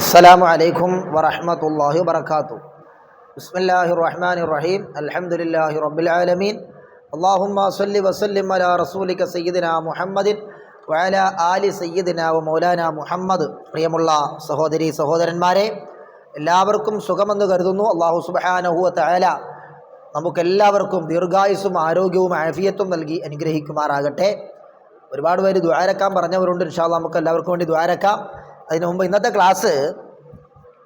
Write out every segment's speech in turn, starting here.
അസ്സലാമു അലൈക്കും വറഹമത്തല്ലാഹി വബർക്കാത്തു ബിസ്മില്ലാഹി റഹ്മാനി റഹീം അൽഹംദുലില്ലാഹി റബ്ബിൽ ആലമീൻ. അള്ളാഹുമ്മ സല്ലി വസല്ലിം അല റസൂലിക സയ്യിദിന മുഹമ്മദിൻ വയല ആലി സയ്യിദിന വ മൗലാന മുഹമ്മദ്. പ്രിയമുള്ള സഹോദരി സഹോദരന്മാരെ എല്ലാവർക്കും സുഖമെന്ന് കരുതുന്നു. അള്ളാഹു സുബാനഹുവ തയല നമുക്കെല്ലാവർക്കും ദീർഘായുസും ആരോഗ്യവും ആഫിയത്തും നൽകി അനുഗ്രഹിക്കുമാറാകട്ടെ. ഒരുപാട് പേര് ദ്വാരക്കാൻ പറഞ്ഞവരുണ്ട്. ഇൻഷാല്ല നമുക്ക് എല്ലാവർക്കും വേണ്ടി ദ്വാരക്കാം അതിനു മുമ്പ് ഇന്നത്തെ ക്ലാസ്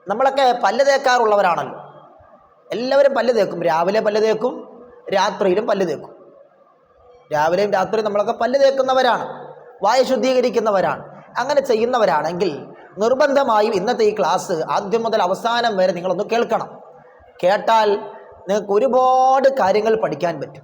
നമ്മളൊക്കെ പല്ല് തേക്കാറുള്ളവരാണല്ലോ. എല്ലാവരും പല്ല് തേക്കും. രാവിലെ പല്ല് തേക്കും രാത്രിയിലും പല്ല് തേക്കും. രാവിലെയും രാത്രിയും നമ്മളൊക്കെ പല്ല് തേക്കുന്നവരാണ് വായ ശുദ്ധീകരിക്കുന്നവരാണ്. അങ്ങനെ ചെയ്യുന്നവരാണെങ്കിൽ നിർബന്ധമായും ഇന്നത്തെ ഈ ക്ലാസ് ആദ്യം മുതൽ അവസാനം വരെ നിങ്ങളൊന്ന് കേൾക്കണം. കേട്ടാൽ നിങ്ങൾക്ക് ഒരുപാട് കാര്യങ്ങൾ പഠിക്കാൻ പറ്റും.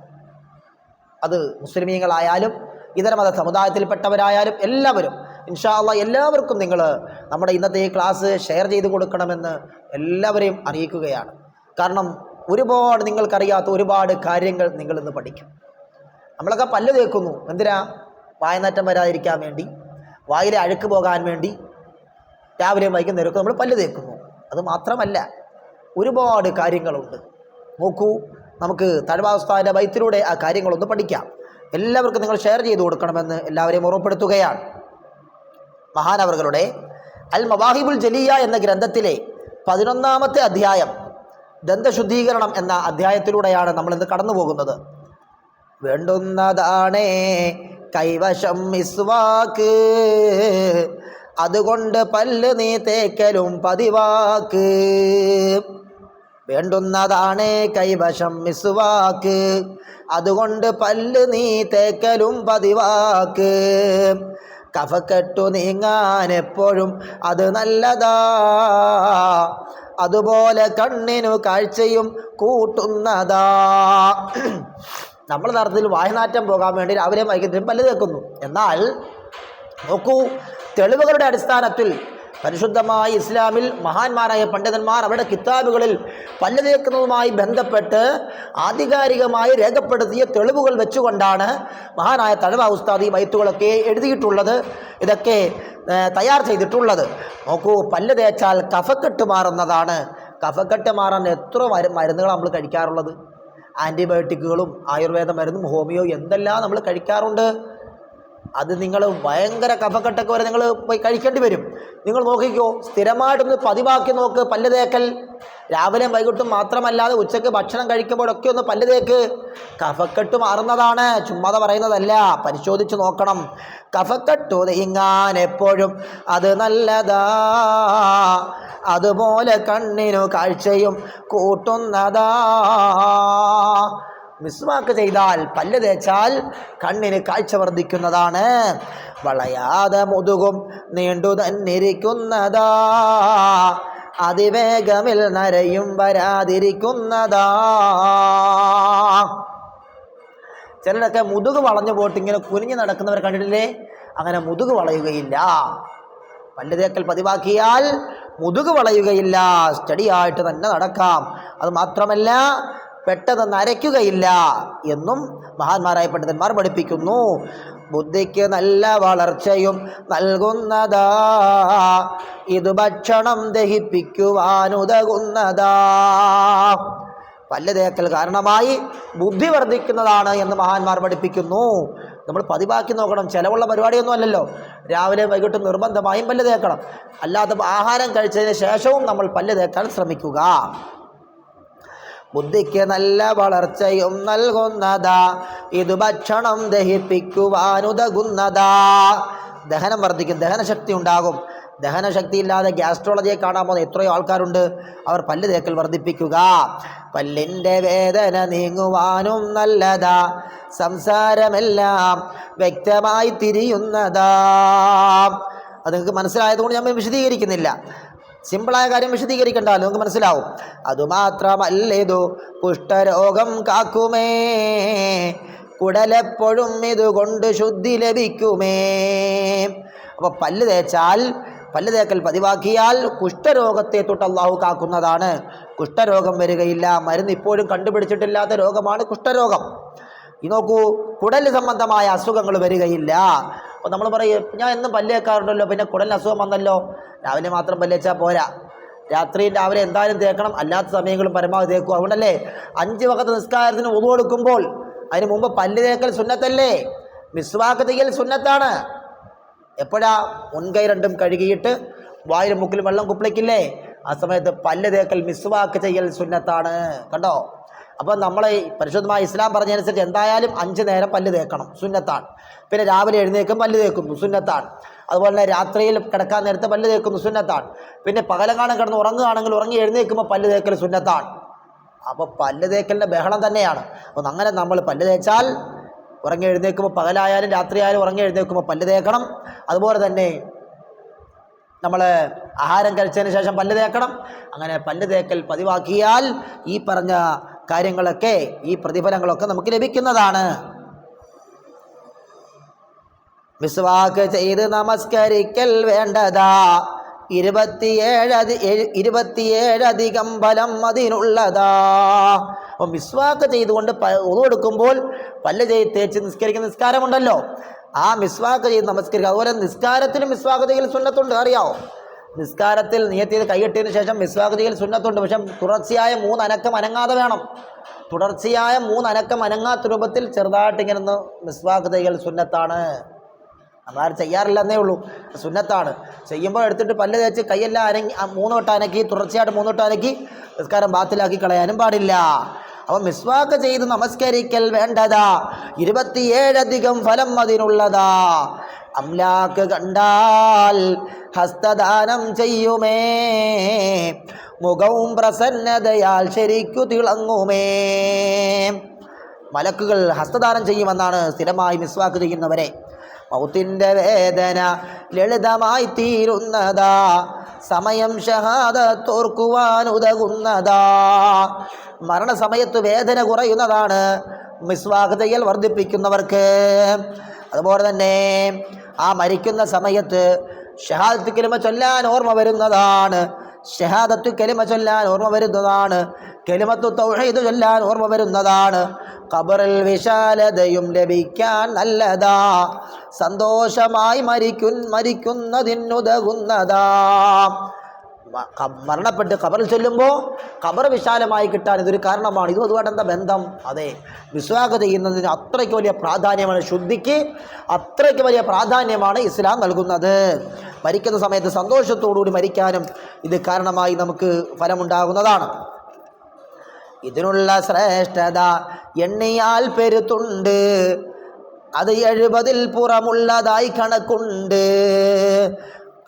അത് മുസ്ലിമീങ്ങളായാലും ഇതര മത സമുദായത്തിൽപ്പെട്ടവരായാലും എല്ലാവരും ഇൻഷാ എല്ലാവർക്കും നിങ്ങൾ നമ്മുടെ ഇന്നത്തെ ഈ ക്ലാസ് ഷെയർ ചെയ്ത് കൊടുക്കണമെന്ന് എല്ലാവരെയും അറിയിക്കുകയാണ്. കാരണം ഒരുപാട് നിങ്ങൾക്കറിയാത്ത ഒരുപാട് കാര്യങ്ങൾ നിങ്ങൾ ഇന്ന് പഠിക്കും. നമ്മളൊക്കെ പല്ല് തേക്കുന്നു. എന്തിനാ? വായനാറ്റം വരാതിരിക്കാൻ വേണ്ടി വായിലെ അഴുക്ക് പോകാൻ വേണ്ടി രാവിലെയും വൈകുന്നേരമൊക്കെ നമ്മൾ പല്ല് തേക്കുന്നു. അത് മാത്രമല്ല ഒരുപാട് കാര്യങ്ങളുണ്ട്. നോക്കൂ നമുക്ക് തഴവാസ്ഥാന്റെ വൈത്തിലൂടെ ആ കാര്യങ്ങളൊന്ന് പഠിക്കാം. എല്ലാവർക്കും നിങ്ങൾ ഷെയർ ചെയ്ത് കൊടുക്കണമെന്ന് എല്ലാവരെയും ഓർമ്മപ്പെടുത്തുകയാണ്. മഹാനവറുകളുടെ അൽ മവാഹിബുൽ ജലിയ എന്ന ഗ്രന്ഥത്തിലെ പതിനൊന്നാമത്തെ അധ്യായം ദന്തശുദ്ധീകരണം എന്ന അധ്യായത്തിലൂടെയാണ് നമ്മൾ ഇന്ന് കടന്നു പോകുന്നത് വേണ്ടുന്നതാണേ കൈവശം മിസ്വാക്ക് അതുകൊണ്ട് പല്ല് നീ തേക്കലും പതിവാക്ക്. വേണ്ടുന്നതാണ് കൈവശം മിസ്വാക്ക് അതുകൊണ്ട് പല്ല് നീ തേക്കലും പതിവാക്ക്. കഫക്കെട്ടു നീങ്ങാൻ എപ്പോഴും അത് നല്ലതാ. അതുപോലെ കണ്ണിനു കാഴ്ചയും കൂട്ടുന്നതാ. നമ്മൾ നടത്തിൽ വായനാറ്റം പോകാൻ വേണ്ടി രാവിലെ വൈകുന്നേരം പല്ല് തേക്കുന്നു. എന്നാൽ നോക്കൂ തെളിവുകളുടെ അടിസ്ഥാനത്തിൽ പരിശുദ്ധമായ ഇസ്ലാമിൽ മഹാന്മാരായ പണ്ഡിതന്മാർ അവരുടെ കിതാബുകളിൽ പല്ല് തേക്കുന്നതുമായി ബന്ധപ്പെട്ട് ആധികാരികമായി രേഖപ്പെടുത്തിയ തെളിവുകൾ വെച്ചുകൊണ്ടാണ് മഹാനായ തഴവ ഉസ്താദ് ഈ എഴുതിയിട്ടുള്ളത് ഇതൊക്കെ തയ്യാർ ചെയ്തിട്ടുള്ളത്. നോക്കൂ പല്ല് തേച്ചാൽ കഫക്കെട്ട് മാറുന്നതാണ്. കഫക്കെട്ട് മാറാൻ എത്ര മരു മരുന്നുകൾ നമ്മൾ കഴിക്കാറുള്ളത്? ആന്റിബയോട്ടിക്കുകളും ആയുർവേദ മരുന്നും ഹോമിയോ എന്തെല്ലാം നമ്മൾ കഴിക്കാറുണ്ട്? അത് നിങ്ങൾ ഭയങ്കര കഫക്കെട്ടൊക്കെ വരെ നിങ്ങൾ പോയി കഴിക്കേണ്ടി വരും. നിങ്ങൾ നോക്കിക്കോ സ്ഥിരമായിട്ടൊന്ന് പതിവാക്കി നോക്ക് പല്ല് തേക്കൽ. രാവിലെ വൈകിട്ടും മാത്രമല്ലാതെ ഉച്ചയ്ക്ക് ഭക്ഷണം കഴിക്കുമ്പോഴൊക്കെ ഒന്ന് പല്ല് തേക്ക്. കഫക്കെട്ട് മാറുന്നതാണ്. ചുമ്മാതെ പറയുന്നതല്ല. പരിശോധിച്ച് നോക്കണം. കഫക്കെട്ടു ഇങ്ങാൻ എപ്പോഴും അത് നല്ലതാ. അതുപോലെ കണ്ണിനു കാഴ്ചയും കൂട്ടുന്നതാ. മിസ്വാക്ക് ചെയ്താൽ പല്ല് തേച്ചാൽ കണ്ണിന് കാഴ്ച വർദ്ധിക്കുന്നതാണ്. വളയാതെ മുതുകും നീണ്ടു തന്നിരിക്കുന്നതാ. അതിവേഗമിൽ നരയും വരാതിരിക്കുന്നതാ. ചിലരൊക്കെ മുതുക് വളഞ്ഞു പോയിട്ട് ഇങ്ങനെ കുനിഞ്ഞു നടക്കുന്നവർ കണ്ടിട്ടില്ലേ? അങ്ങനെ മുതുക് വളയുകയില്ല. പല്ല് തേക്കൽ പതിവാക്കിയാൽ മുതുക് വളയുകയില്ല. സ്റ്റഡി ആയിട്ട് തന്നെ നടക്കാം. അത് മാത്രമല്ല പെട്ടെന്ന് നരയ്ക്കുകയില്ല എന്നും മഹാന്മാരായ പണ്ഡിതന്മാർ പഠിപ്പിക്കുന്നു. ബുദ്ധിക്ക് നല്ല വളർച്ചയും നൽകുന്നതാ. ഇത് ഭക്ഷണം ദഹിപ്പിക്കുവാനുതകുന്നതാ. പല്ല് തേക്കൽ കാരണമായി ബുദ്ധി വർദ്ധിക്കുന്നതാണ് എന്ന് മഹാന്മാർ പഠിപ്പിക്കുന്നു. നമ്മൾ പതിവാക്കി നോക്കണം. ചിലവുള്ള പരിപാടിയൊന്നും അല്ലല്ലോ. രാവിലെ വൈകിട്ട് നിർബന്ധമായും പല്ല് തേക്കണം. അല്ലാതെ ആഹാരം കഴിച്ചതിന് ശേഷവും നമ്മൾ പല്ല് തേക്കാൻ ശ്രമിക്കുക. ബുദ്ധിക്ക് നല്ല വളർച്ചയും നൽകുന്നതാ. ഇത് ഭക്ഷണം ദഹിപ്പിക്കുവാനുതകുന്നതാ. ദഹനം വർദ്ധിക്കും. ദഹനശക്തി ഉണ്ടാകും. ദഹനശക്തി ഇല്ലാതെ ഗ്യാസ്ട്രോളജിയെ കാണാൻ പോകുന്ന എത്രയോ ആൾക്കാരുണ്ട്. അവർ പല്ല് തേക്കൽ വർദ്ധിപ്പിക്കുക. പല്ലിന്റെ വേദന നീങ്ങുവാനും നല്ലതാ. സംസാരമെല്ലാം വ്യക്തമായി തിരിയുന്നതാ. അത് നിങ്ങൾക്ക് മനസ്സിലായതുകൊണ്ട് ഞാൻ വിശദീകരിക്കുന്നില്ല. സിമ്പിളായ കാര്യം വിശദീകരിക്കണ്ടല്ലോ നിങ്ങൾക്ക് മനസ്സിലാവും. അതുമാത്രമല്ലേതു? കുഷ്ഠരോഗം കാക്കുമേ. കുടലെപ്പോഴും ഇതുകൊണ്ട് ശുദ്ധി ലഭിക്കുമേ. അപ്പോൾ പല്ല് തേച്ചാൽ പല്ല് തേക്കൽ പതിവാക്കിയാൽ കുഷ്ഠരോഗത്തെ തൊട്ട് അള്ളാഹു കാക്കുന്നതാണ്. കുഷ്ഠരോഗം വരികയില്ല. മരുന്ന് ഇപ്പോഴും കണ്ടുപിടിച്ചിട്ടില്ലാത്ത രോഗമാണ് കുഷ്ഠരോഗം. ഈ നോക്കൂ കുടൽ സംബന്ധമായ അസുഖങ്ങൾ വരികയില്ല. അപ്പോൾ നമ്മൾ പറയും ഞാൻ എന്നും പല്ലേക്കാറുണ്ടല്ലോ പിന്നെ കുടലിന് അസുഖം വന്നല്ലോ. രാവിലെ മാത്രം പല്ല് തേച്ചാൽ പോരാ. രാത്രിയും രാവിലെ എന്തായാലും തേക്കണം അല്ലാത്ത സമയങ്ങളും പരമാവധി തേക്കും. അതുകൊണ്ടല്ലേ അഞ്ച് വകത്ത് നിസ്കാരത്തിന് ഉതു കൊടുക്കുമ്പോൾ അതിന് മുമ്പ് പല്ല് തേക്കൽ സുന്നത്തല്ലേ? മിസ്വാക്ക് ചെയ്യൽ സുന്നത്താണ്. എപ്പോഴാ? മുൻകൈ രണ്ടും കഴുകിയിട്ട് വായിലും മുക്കിലും വെള്ളം കുപ്പിളിക്കില്ലേ? ആ സമയത്ത് പല്ല് തേക്കൽ മിസ്വാക്ക് ചെയ്യൽ സുന്നത്താണ്. കണ്ടോ? അപ്പോൾ നമ്മൾ പരിശുദ്ധമായ ഇസ്ലാം പറഞ്ഞതനുസരിച്ച് എന്തായാലും അഞ്ച് നേരം പല്ല് തേക്കണം സുന്നത്താണ്. പിന്നെ രാവിലെ എഴുന്നേക്കും പല്ല് തേക്കുന്നു സുന്നത്താണ്. അതുപോലെ തന്നെ രാത്രിയിൽ കിടക്കാൻ നേരത്തെ പല്ല് തേക്കുന്നു സുന്നത്താണ്. പിന്നെ പകലങ്ങാനം കിടന്ന് ഉറങ്ങുകയാണെങ്കിൽ ഉറങ്ങി എഴുന്നേൽക്കുമ്പോൾ പല്ല് തേക്കൽ സുന്നത്താണ്. അപ്പോൾ പല്ല് തേക്കലിന്റെ ബഹളം തന്നെയാണ്. അപ്പോൾ അങ്ങനെ നമ്മൾ പല്ല് തേച്ചാൽ ഉറങ്ങി എഴുന്നേൽക്കുമ്പോൾ പകലായാലും രാത്രിയായാലും ഉറങ്ങി എഴുന്നേൽക്കുമ്പോൾ പല്ല് തേക്കണം. അതുപോലെ തന്നെ നമ്മൾ ആഹാരം കഴിച്ചതിന് ശേഷം പല്ല് തേക്കണം. അങ്ങനെ പല്ല് തേക്കൽ പതിവാക്കിയാൽ ഈ പറഞ്ഞ കാര്യങ്ങളൊക്കെ ഈ പ്രതിഫലങ്ങളൊക്കെ നമുക്ക് ലഭിക്കുന്നതാണ്. മിസ്വാക്ക് ചെയ്ത് നമസ്കരിക്കൽ വേണ്ടതാ. ഇരുപത്തിയേഴ് അതി അധികം ഇരുപത്തിയേഴധികം ഫലം അതിനുള്ളതാ. അപ്പോൾ മിസ്വാക്ക് ചെയ്തുകൊണ്ട് കൊടുക്കുമ്പോൾ പല്ല് ചെയ്ത് തേച്ച് നിസ്കരിക്കുന്ന നിസ്കാരമുണ്ടല്ലോ. ആ മിസ്വാക്ക് ചെയ്ത് നമസ്കരിക്കുക. അതുപോലെ നിസ്കാരത്തിലും മിസ്വാക്ക് ചെയ്യൽ സുന്നത്തുണ്ട്. അറിയാവോ? നിസ്കാരത്തിൽ നിയത്ത് ചെയ്ത് കൈയിട്ടതിന് ശേഷം മിസ്വാക്ക് സുന്നത്തുണ്ട്. പക്ഷെ തുടർച്ചയായ മൂന്ന് അനക്കം അനങ്ങാതെ വേണം. തുടർച്ചയായ മൂന്ന് അനക്കം അനങ്ങാത്ത രൂപത്തിൽ ചെറുതായിട്ട് ഇങ്ങനെ ഒന്ന് മിസ്വാക്ക് ചെയ്യൽ സുന്നത്താണ്. നമ്മളാരും ചെയ്യാറില്ലെന്നേ ഉള്ളൂ. സുന്നത്താണ്. ചെയ്യുമ്പോൾ എടുത്തിട്ട് പല്ല് തേച്ച് കൈയെല്ലാം അനങ്ങി മൂന്ന് വട്ടം അനക്കി തുടർച്ചയായിട്ട് മൂന്ന് വട്ടം അനക്കി നിസ്കാരം ബാത്തിലാക്കി കളയാനും പാടില്ല. അപ്പം മിസ്വാക്ക് ചെയ്ത് നമസ്കരിക്കൽ വേണ്ടതാ. ഇരുപത്തിയേഴധികം ഫലം അതിനുള്ളതാ. അംലാക്ക് കണ്ടാൽ ഹസ്തദാനം ചെയ്യുമേ. മുഖവും പ്രസന്നതയാൽ ശരിക്കു തിളങ്ങുമേ. മലക്കുകൾ ഹസ്തദാനം ചെയ്യുമെന്നാണ് സ്ഥിരമായി മിസ്വാക്ക് ചെയ്യുന്നവരെ. മൗത്തിന്റെ വേദന ലളിതമായി തീരുന്നതാ. സമയം ഷഹാദത്തോർക്കുവാൻ ഉതകുന്നതാ. മരണസമയത്ത് വേദന കുറയുന്നതാണ് മിസ്വാഹതയിൽ വർദ്ധിപ്പിക്കുന്നവർക്ക്. അതുപോലെ തന്നെ ആ മരിക്കുന്ന സമയത്ത് ഷഹാദത്ത് കലിമ ചൊല്ലാൻ ഓർമ്മ വരുന്നതാണ്. ഷഹാദത്ത് കലിമ ചൊല്ലാൻ ഓർമ്മ വരുന്നതാണ്. കലിമത്തു തൗഹീദ് ചൊല്ലാൻ ഓർമ്മ വരുന്നതാണ്. ഖബറിൽ വിശാലതയും ലഭിക്കാൻ നല്ലതാ. സന്തോഷമായി മരിക്കുന്ന മരിക്കുന്നതിനുതകുന്നതാ. മരണപ്പെട്ട് ഖബറിൽ ചൊല്ലുമ്പോൾ ഖബർ വിശാലമായി കിട്ടാൻ ഇതൊരു കാരണമാണ്. ഇതും അതുമായിട്ട് എന്താ ബന്ധം? അതെ വിശ്വാസ ചെയ്യുന്നതിന് അത്രയ്ക്ക് വലിയ പ്രാധാന്യമാണ്. ശുദ്ധിക്ക് അത്രയ്ക്ക് വലിയ പ്രാധാന്യമാണ് ഇസ്ലാം നൽകുന്നത്. മരിക്കുന്ന സമയത്ത് സന്തോഷത്തോടുകൂടി മരിക്കാനും ഇത് കാരണമായി നമുക്ക് ഫലമുണ്ടാകുന്നതാണ്. ഇതിനുള്ള ശ്രേഷ്ഠത എണ്ണിയാൽ പെരുത്തുണ്ട്. അത് എഴുപതിൽ പുറമുള്ളതായി കണക്കുണ്ട്.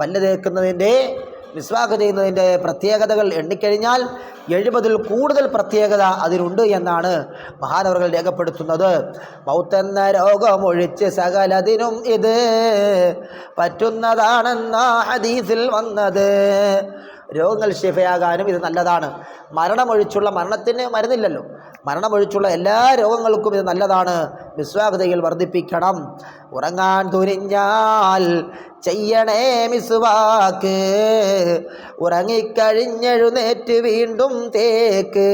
പല്ല് തേക്കുന്നതിന്റെ വിശ്വാസം ചെയ്യുന്നതിന്റെ പ്രത്യേകതകൾ എണ്ണിക്കഴിഞ്ഞാൽ എഴുപതിൽ കൂടുതൽ പ്രത്യേകത അതിനുണ്ട് എന്നാണ് മഹാനവറുകൾ രേഖപ്പെടുത്തുന്നത്. മൗത്തെന്ന രോഗമൊഴിച്ച് സകലതിനും ഇത് പറ്റുന്നതാണെന്ന ഹദീസിൽ വന്നത്. രോഗങ്ങൾ ശിഫയാകാനും ഇത് നല്ലതാണ്. മരണമൊഴിച്ചുള്ള മരണത്തിന് മരുന്നില്ലല്ലോ. മരണമൊഴിച്ചുള്ള എല്ലാ രോഗങ്ങൾക്കും ഇത് നല്ലതാണ്. വിശ്വാസതയിൽ വർദ്ധിപ്പിക്കണം. ഉറങ്ങാൻ തുനിഞ്ഞാൽ ചെയ്യണേ മിസ്വാക്ക് ഉറങ്ങിക്കഴിഞ്ഞെഴുന്നേറ്റ് വീണ്ടും തേക്ക്.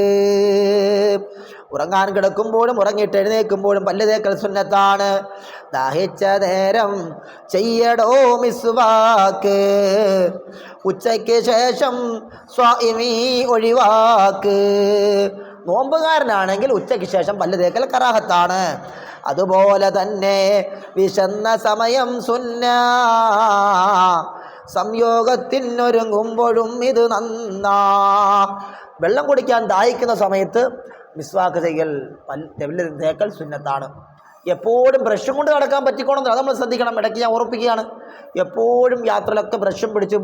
ഉറങ്ങാൻ കിടക്കുമ്പോഴും ഉറങ്ങിയിട്ട് എഴുന്നേൽക്കുമ്പോഴും പല്ല് തേക്കൽ സുന്നത്താണ്. ദാഹിച്ച നേരം ചെയ്യടോ മിസ്വാക്ക് ഉച്ചയ്ക്ക് ശേഷം സ്വാമി ഒഴിവാക്ക്. നോമ്പുകാരനാണെങ്കിൽ ഉച്ചയ്ക്ക് ശേഷം പല്ല് തേക്കൽ കറാഹത്താണ്. അതുപോലെ തന്നെ വിശന്ന സമയം സുന്ന സംയോഗത്തിനൊരുങ്ങുമ്പോഴും ഇത് നന്നാ. വെള്ളം കുടിക്കാൻ ദാഹിക്കുന്ന സമയത്ത് മിസ്വാക്ക് ചെയ്യൽ പല്ല് തേക്കൽ സുന്നത്താണ്. എപ്പോഴും ബ്രഷും കൊണ്ട് നടക്കാൻ പറ്റിക്കോണമെന്ന് അത് നമ്മൾ ശ്രദ്ധിക്കണം. ഇടയ്ക്ക് ഞാൻ ഉറപ്പിക്കുകയാണ്. എപ്പോഴും യാത്രയിലൊക്കെ ബ്രഷും പിടിച്ച്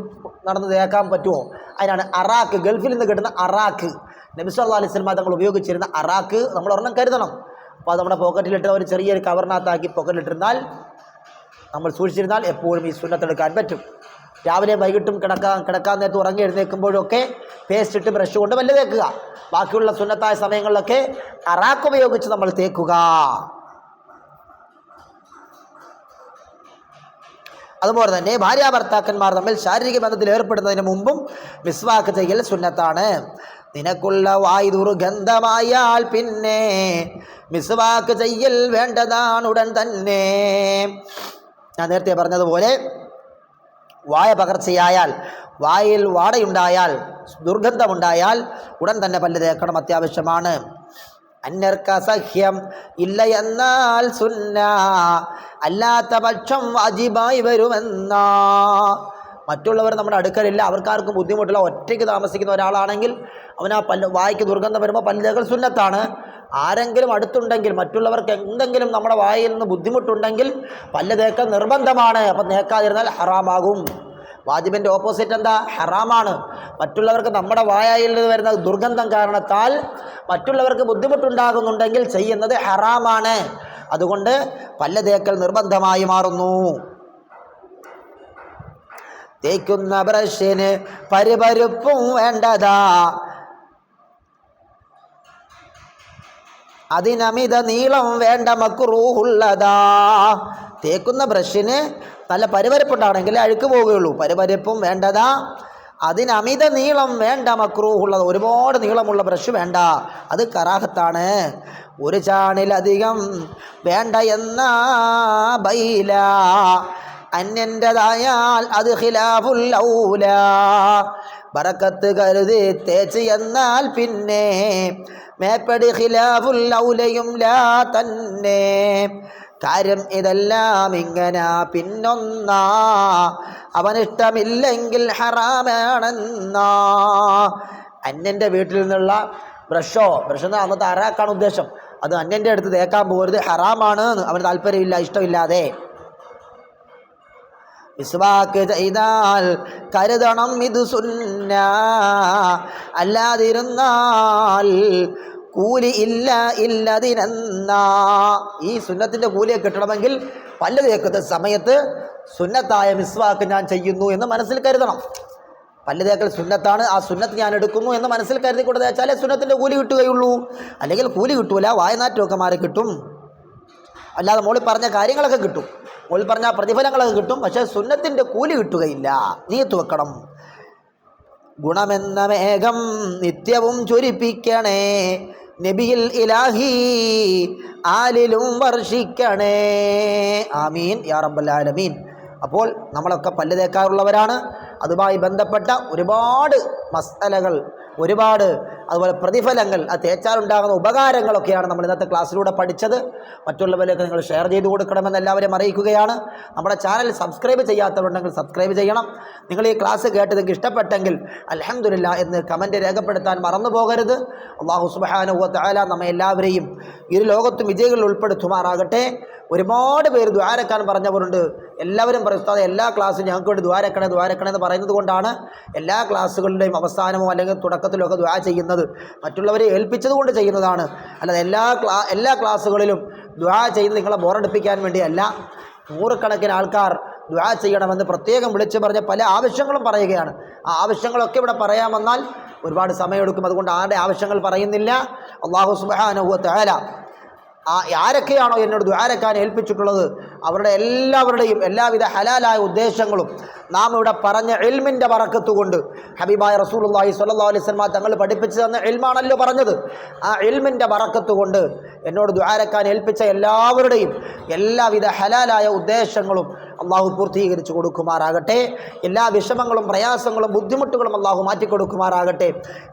നടന്ന് തേക്കാൻ പറ്റുമോ? അതിനാണ് അറാക്ക് ഗൾഫിൽ നിന്ന് കിട്ടുന്ന അറാക്ക്. നബിസ്വല്ലാ അലൈഹി അലിസ്ലമ തങ്ങൾ ഉപയോഗിച്ചിരുന്ന അറാക്ക് നമ്മൾ ഒരെണ്ണം കരുതണം. അപ്പോൾ നമ്മുടെ പോക്കറ്റിലിട്ട് ഒരു ചെറിയൊരു കവറിനകത്താക്കി പോക്കറ്റിലിട്ടിരുന്നാൽ നമ്മൾ സൂക്ഷിച്ചിരുന്നാൽ എപ്പോഴും ഈ സുന്നത്തെടുക്കാൻ പറ്റും. രാവിലെ വൈകിട്ടും കിടക്കാൻ കിടക്കാൻ നേരത്ത് ഉറങ്ങി എഴുന്നേൽക്കുമ്പോഴൊക്കെ പേസ്റ്റ് ഇട്ട് ബ്രഷ് കൊണ്ട് വല്ല തേക്കുക. ബാക്കിയുള്ള സുന്നത്തായ സമയങ്ങളിലൊക്കെ അറാക്ക് ഉപയോഗിച്ച് നമ്മൾ തേക്കുക. അതുപോലെ തന്നെ ഭാര്യ ഭർത്താക്കന്മാർ തമ്മിൽ ശാരീരിക ബന്ധത്തിൽ ഏർപ്പെടുന്നതിന് മുമ്പും മിസ്വാക്ക് ചെയ്യൽ സുന്നത്താണ്. നിനക്കുള്ള വായു ദുർഗന്ധമായാൽ പിന്നെ മിസ്വാക്ക് ചെയ്യൽ വേണ്ടതാണ് ഉടൻ തന്നെ. ഞാൻ നേരത്തെ പറഞ്ഞതുപോലെ വായ പകർച്ചയായാൽ വായിൽ വാടയുണ്ടായാൽ ദുർഗന്ധമുണ്ടായാൽ ഉടൻ തന്നെ പല്ല് തേക്കണം അത്യാവശ്യമാണ്. അന്യർക്ക് അസഹ്യം ഇല്ല എന്നാൽ സുന്ന അല്ലാത്ത പക്ഷം വാജിബായി വരുമെന്നാ. മറ്റുള്ളവർ നമ്മുടെ അടുക്കലില്ല. അവർക്കാർക്കും ബുദ്ധിമുട്ടില്ല. ഒറ്റയ്ക്ക് താമസിക്കുന്ന ഒരാളാണെങ്കിൽ അവൻ ആ പല്ല് വായിക്ക് ദുർഗന്ധം വരുമ്പോൾ പല്ലുകൾ സുന്നത്താണ്. ആരെങ്കിലും അടുത്തുണ്ടെങ്കിൽ മറ്റുള്ളവർക്ക് എന്തെങ്കിലും നമ്മുടെ വായിൽ നിന്ന് ബുദ്ധിമുട്ടുണ്ടെങ്കിൽ പല്ല് തേക്കൽ നിർബന്ധമാണ്. അപ്പം തേക്കാതിരുന്നാൽ ഹറാമാകും. വാജിബിന്റെ ഓപ്പോസിറ്റ് എന്താ? ഹറാമാണ്. മറ്റുള്ളവർക്ക് നമ്മുടെ വായയിൽ നിന്ന് വരുന്ന ദുർഗന്ധം കാരണത്താൽ മറ്റുള്ളവർക്ക് ബുദ്ധിമുട്ടുണ്ടാകുന്നുണ്ടെങ്കിൽ ചെയ്യുന്നത് ഹറാമാണ്. അതുകൊണ്ട് പല്ല് തേക്കൽ നിർബന്ധമായി മാറുന്നു. തേക്കുന്ന ബ്രഷിന് പരിപരുപ്പും വേണ്ടതാ. അതിനമിത നീളം വേണ്ട മക്കുറൂഹുള്ളതാ തേക്കുന്ന ബ്രഷിന് നല്ല പരിപരപ്പുണ്ടാണെങ്കിൽ അഴുക്ക് പോവുകയുള്ളൂ. പരിപരിപ്പും വേണ്ടതാ. അതിനമിത നീളം വേണ്ട മക്രൂഹുള്ളത് ഒരുപാട് നീളമുള്ള ബ്രഷ് വേണ്ട. അത് കറാഹത്താണ്. ഒരു ചാണിലധികം വേണ്ട എന്ന ബൈല. അന്യന്റെതായാൽ അത് ഖിലാഫുൽ ഔല. ബറക്കത്ത് കരുതി തേച്ച് എന്നാൽ പിന്നെ മേപ്പടി ഖിലാഫുൽ ഔലയും ലാ തന്നെ. കാര്യം ഇതെല്ലാം ഇങ്ങന പിന്നൊന്നാ. അവനിഷ്ടമില്ലെങ്കിൽ ഹറാമാണെന്നാ. അന്യന്റെ വീട്ടിൽ നിന്നുള്ള ബ്രഷോ ബ്രഷ് എന്ന് അന്നത്തെ അറാക്കാണ് ഉദ്ദേശം. അത് അന്യന്റെ അടുത്ത് തേക്കാൻ പോകരുത് ഹറാമാണ് അവന് താല്പര്യമില്ല ഇഷ്ടമില്ലാതെ. വിസ്വാക്ക് ചെയ്താൽ കരുതണം ഇത് സുന്ന. അല്ലാതിരുന്നാൽ കൂലി ഇല്ല ഇല്ലതിനെന്നാ. ഈ സുന്നത്തിന്റെ കൂലിയെ കിട്ടണമെങ്കിൽ പല്ല് തേക്കുന്ന സമയത്ത് സുന്നത്തായ മിസ്വാക്ക് ഞാൻ ചെയ്യുന്നു എന്ന് മനസ്സിൽ കരുതണം. പല്ല് തേക്കൽ സുന്നത്താണ്. ആ സുന്നത്ത് ഞാൻ എടുക്കുന്നു എന്ന് മനസ്സിൽ കരുതി കൊണ്ട് തേച്ചാലേ സുന്നത്തിന്റെ കൂലി കിട്ടുകയുള്ളൂ. അല്ലെങ്കിൽ കൂലി കിട്ടൂല വായനാറ്റമൊക്കെ മാറി കിട്ടും. അല്ലാതെ മോളിൽ പറഞ്ഞ കാര്യങ്ങളൊക്കെ കിട്ടും. മോളിൽ പറഞ്ഞ പ്രതിഫലങ്ങളൊക്കെ കിട്ടും പക്ഷേ സുന്നത്തിന്റെ കൂലി കിട്ടുകയില്ല. നീയത്ത് വെക്കണം ഗുണമെന്ന മേഘം നിത്യവും ചൊരിപ്പിക്കണേ. നബിയിൽ ഇലാഹി ആലിലും വർഷിക്കണേ. ആമീൻ. യാ റബ്ബൽ ആലമീൻ. അപ്പോൾ നമ്മളൊക്കെ പല്ല് തേക്കാറുള്ളവരാണ്. അതുമായി ബന്ധപ്പെട്ട ഒരുപാട് മസലകൾ ഒരുപാട് അതുപോലെ പ്രതിഫലങ്ങൾ ആ തേച്ചാലുണ്ടാകുന്ന ഉപകാരങ്ങളൊക്കെയാണ് നമ്മൾ ഇന്നത്തെ ക്ലാസ്സിലൂടെ പഠിച്ചത്. മറ്റുള്ളവരിലേക്ക് നിങ്ങൾ ഷെയർ ചെയ്ത് കൊടുക്കണമെന്ന് എല്ലാവരെയും അറിയിക്കുകയാണ്. നമ്മുടെ ചാനൽ സബ്സ്ക്രൈബ് ചെയ്യാത്തവരുണ്ടെങ്കിൽ സബ്സ്ക്രൈബ് ചെയ്യണം. നിങ്ങൾ ഈ ക്ലാസ് കേട്ട് നിങ്ങൾക്ക് ഇഷ്ടപ്പെട്ടെങ്കിൽ അലഹമില്ല എന്ന് കമന്റ് രേഖപ്പെടുത്താൻ മറന്നു പോകരുത്. അള്ളാഹു സുബാനുവ താല നമ്മെ എല്ലാവരെയും ഇരു ലോകത്തും വിജയികളിൽ ഉൾപ്പെടുത്തുമാറാകട്ടെ. ഒരുപാട് പേര് ദ്വാരക്കാൻ പറഞ്ഞവരുണ്ട്. എല്ലാവരും പറയുന്നത് എല്ലാ ക്ലാസ്സും ഞങ്ങൾക്ക് വേണ്ടി ദ്വാരക്കണേ ദ്വാരക്കണേ എന്ന് പറയുന്നത് കൊണ്ടാണ് എല്ലാ ക്ലാസ്സുകളുടെയും അവസാനമോ അല്ലെങ്കിൽ തുടക്കത്തിലോ ഒക്കെ ദ്വാ ചെയ്യുന്നത്. മറ്റുള്ളവരെ ഏൽപ്പിച്ചത് കൊണ്ട് ചെയ്യുന്നതാണ്. അല്ലാതെ എല്ലാ ക്ലാ എല്ലാ ക്ലാസ്സുകളിലും ദ്വാ ചെയ്ത് നിങ്ങളെ ബോറടിപ്പിക്കാൻ വേണ്ടിയല്ല നൂറുകണക്കിന് ആൾക്കാർ ദ്വാ ചെയ്യണമെന്ന് പ്രത്യേകം വിളിച്ചു പറഞ്ഞ പല ആവശ്യങ്ങളും പറയുകയാണ്. ആ ആവശ്യങ്ങളൊക്കെ ഇവിടെ പറയാമെന്നാൽ ഒരുപാട് സമയമെടുക്കും. അതുകൊണ്ട് ആരുടെ ആവശ്യങ്ങൾ പറയുന്നില്ല. അള്ളാഹു സുബാനുഹു തേല ആ ആരൊക്കെയാണോ എന്നോട് ദ്വാരക്കാൻ ഏൽപ്പിച്ചിട്ടുള്ളത്? അവരുടെ എല്ലാവരുടെയും എല്ലാവിധ ഹലാലായ ഉദ്ദേശങ്ങളും നാം ഇവിടെ പറഞ്ഞ എൽമിന്റെ പറക്കത്ത് കൊണ്ട് ഹബീബായ റസൂലുള്ളാഹി സ്വല്ലല്ലാഹു അലൈഹി വസല്ലം തങ്ങൾ പഠിപ്പിച്ചു തന്ന എൽമാണല്ലോ പറഞ്ഞത്. ആ എൽമിന്റെ പറക്കത്ത് കൊണ്ട് എന്നോട് ദ്വാരക്കാൻ ഏൽപ്പിച്ച എല്ലാവരുടെയും എല്ലാവിധ ഹലാലായ ഉദ്ദേശങ്ങളും അള്ളാഹു പൂർത്തീകരിച്ചു കൊടുക്കുമാറാകട്ടെ. എല്ലാ വിഷമങ്ങളും പ്രയാസങ്ങളും ബുദ്ധിമുട്ടുകളും അള്ളാഹു മാറ്റിക്കൊടുക്കുമാറാകട്ടെ.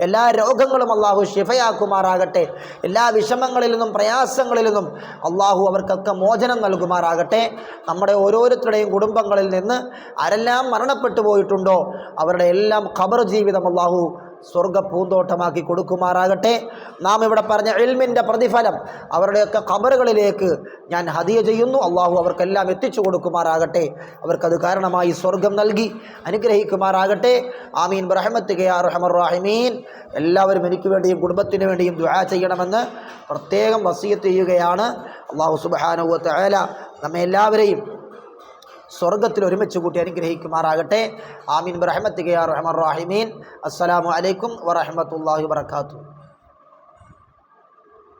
എല്ലാ രോഗങ്ങളും അള്ളാഹു ഷിഫയാക്കുമാറാകട്ടെ എല്ലാ വിഷമങ്ങളിൽ നിന്നും പ്രയാസങ്ങളിൽ നിന്നും അള്ളാഹു അവർക്കൊക്കെ മോചനം നൽകുമാറാകട്ടെ. നമ്മുടെ ഓരോരുത്തരുടെയും കുടുംബങ്ങളിൽ നിന്ന് ആരെല്ലാം മരണപ്പെട്ടു പോയിട്ടുണ്ടോ അവരുടെ എല്ലാം ഖബർ ജീവിതം അള്ളാഹു സ്വർഗ പൂന്തോട്ടമാക്കി കൊടുക്കുമാറാകട്ടെ. നാം ഇവിടെ പറഞ്ഞ എൽമിന്റെ പ്രതിഫലം അവരുടെയൊക്കെ കബറുകളിലേക്ക് ഞാൻ ഹതിയ ചെയ്യുന്നു. അള്ളാഹു അവർക്കെല്ലാം എത്തിച്ചു കൊടുക്കുമാറാകട്ടെ. അവർക്കത് കാരണമായി സ്വർഗം നൽകി അനുഗ്രഹിക്കുമാറാകട്ടെ. ആമീൻ. ബ്രഹമത്ത് കെ ആർ എല്ലാവരും എനിക്ക് വേണ്ടിയും കുടുംബത്തിന് വേണ്ടിയും ദുആ ചെയ്യണമെന്ന് പ്രത്യേകം വസീയത്ത് ചെയ്യുകയാണ്. അള്ളാഹു സുബാനുവത്ത് ആല നമ്മെ എല്ലാവരെയും സ്വർഗത്തിൽ ഒരുമിച്ച് കൂട്ടി അനുഗ്രഹിക്കുമാറാകട്ടെ. ആമീൻ. റഹ്മത്ത് കെ ആർ റഹ്മാൻ റാഹിമീൻ. അസ്സലാമു അലൈക്കും വറഹമത്തല്ലാഹി വർക്കാത്തു